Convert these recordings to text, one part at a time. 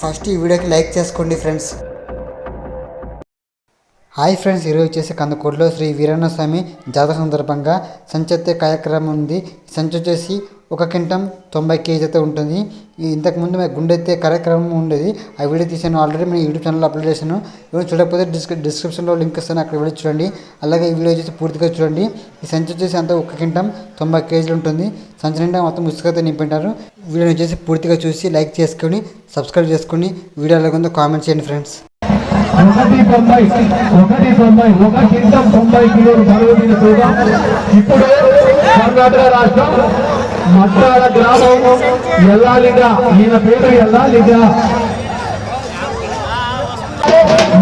First ఈ వీడియోకి like చేసుకోండి ఫ్రెండ్స్. హాయ్ ఫ్రెండ్స్ ఈరోజు వచ్చేసి కందకూరులో శ్రీ వీరన్న స్వామి జాతర సందర్భంగా సంచెత్తే కార్యక్రమం ఉంది. సంచి వచ్చేసి ఒక కింటం తొంభై కేజీ అయితే ఉంటుంది. ఇంతకుముందు ఇంతకుముందు మేము అయితే కార్యక్రమం ఉండేది. ఆ వీడియో తీసాను ఆల్రెడీ నేను యూట్యూబ్ ఛానల్ అప్లోడ్ చేశాను. ఎవరు చూడకపోతే డిస్క్రి డిస్క్రిప్షన్లో లింక్ ఇస్తాను అక్కడ వెళ్ళి చూడండి. అలాగే ఈ వీడియో వచ్చేసి పూర్తిగా చూడండి. ఈ సంచి వచ్చేసి అంతా ఒక కింటం తొంభై కేజీలు ఉంటుంది. సంచి నిండా మొత్తం ఇసుకతో నింపింటారు. వీడియోని వచ్చేసి పూర్తిగా చూసి లైక్ చేసుకొని సబ్స్క్రైబ్ చేసుకొని వీడియో ఎలాగుందో కామెంట్ చేయండి ఫ్రెండ్స్ ఒకటి తొంభై ఒకటి తొంభై ఒక కింటం తొంభై కిలోలు బరువు ఇప్పుడు కర్ణాటక రాష్ట్రం మట్టాల గ్రామం ఎల్లాలిగా ఈయన పేరు ఎల్లాలిగా.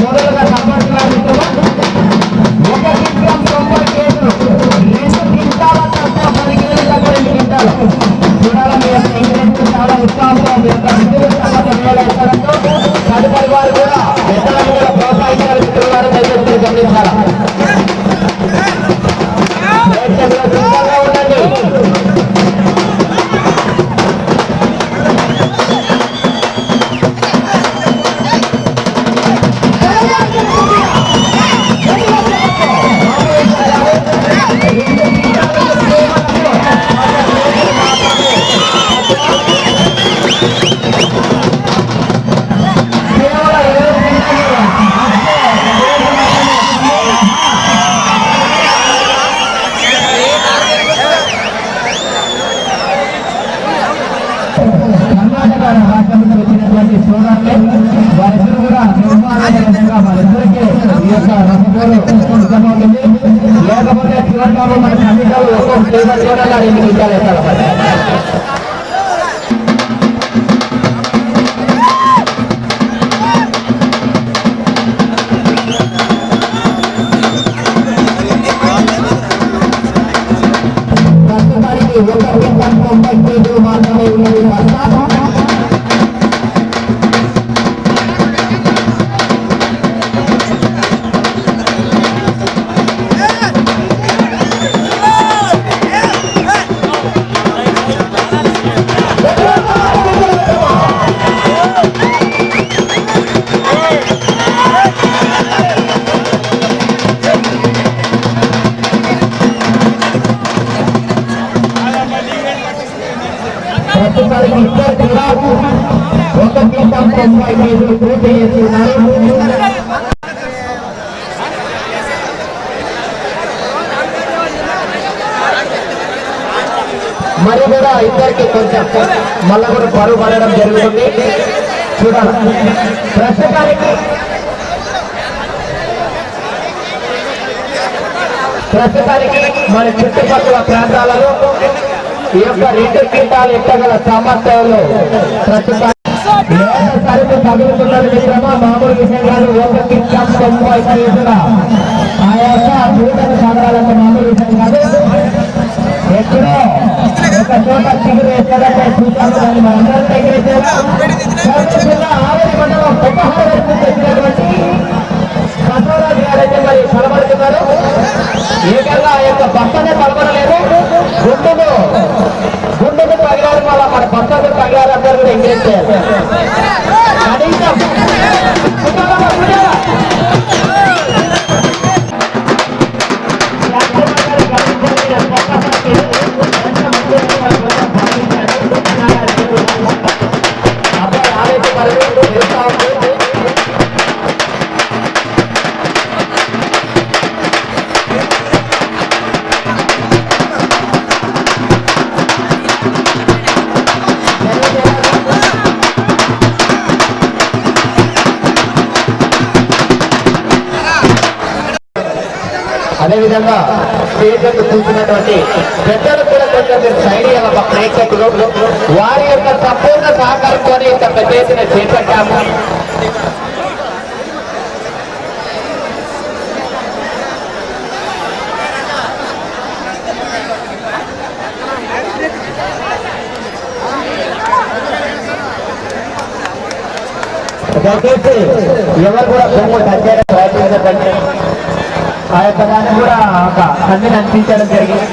మొదలుగా సంపర్కాలు ఒక కింటం తొంభై కేజీలు రెండు కింటాల తక్కువ పది కిలోల తక్కువ రెండు కింటాలు. చూడాలి మీ యొక్క ఇంగ్లీష్ చాలా ఉత్సాహంతో మీ యొక్క విద్యుత్ సంబంధ మేళాలతో తదుపరి వారు కూడా ఇతరులను కూడా ప్రోత్సహించాలి మిత్రులారా దయచేసి మీరు గమనించాలి? వచ్చినటువంటి సోదరులు వారిద్దరు కూడా నిర్మాణంగా విధంగా వారిద్దరికీ ఈ యొక్క రసపోరు సిద్ధమవుతుంది లేకపోతే చివరికాలు మన కమిటీలు ఒక్కొక్క టేబుల్ చూడాలి రెండు నిమిషాలు ఎత్తాలి మరి. ప్రస్తుతానికి ఒక కింటం తొంభై కేజీలు మాత్రమే ఉన్నది ప్రస్తుతం ప్రస్తుతానికి ఇద్దరు కూడా ఒక తొంభై కేజీలు పూర్తి చేస్తున్నారు. మరి కూడా ఇద్దరికి కొంచెం మళ్ళా కూడా పరువు పడడం జరుగుతుంది. చూడాలి. ప్రస్తుతానికి ప్రస్తుతానికి మన చుట్టుపక్కల ప్రాంతాలలో ఈ యొక్క రెండు క్రీటాలు ఎట్టగల సామర్థ్యంలో ప్రస్తుతానికి సరుకు తగులుతున్నది. మామూలు విషయం కాదు. ఒక క్వింటాల్ తొంభై కేజీల ఆ యొక్క నూతన మామూలు విషయం కాదు. ఎక్కడో ఒక చోట చిగురు వేసేటప్పుడు చూసాము దాన్ని మనందరం దగ్గర మళ్ళా మన బస్తను తగిలారు అదేవిధంగా స్టేజ్ యొక్క చూసినటువంటి పెద్దలు కూడా కొంచెం సైడ్ ప్రేక్షకులు. వారి యొక్క సంపూర్ణ సహకారంతో ఇంత పెద్ద ఎత్తున చేపట్టాము. దయచేసి ఎవరు కూడా బొమ్మ ప్రయత్నించకండి. ఆ యొక్క దాన్ని కూడా ఒక కన్ను అనిపించడం జరిగింది.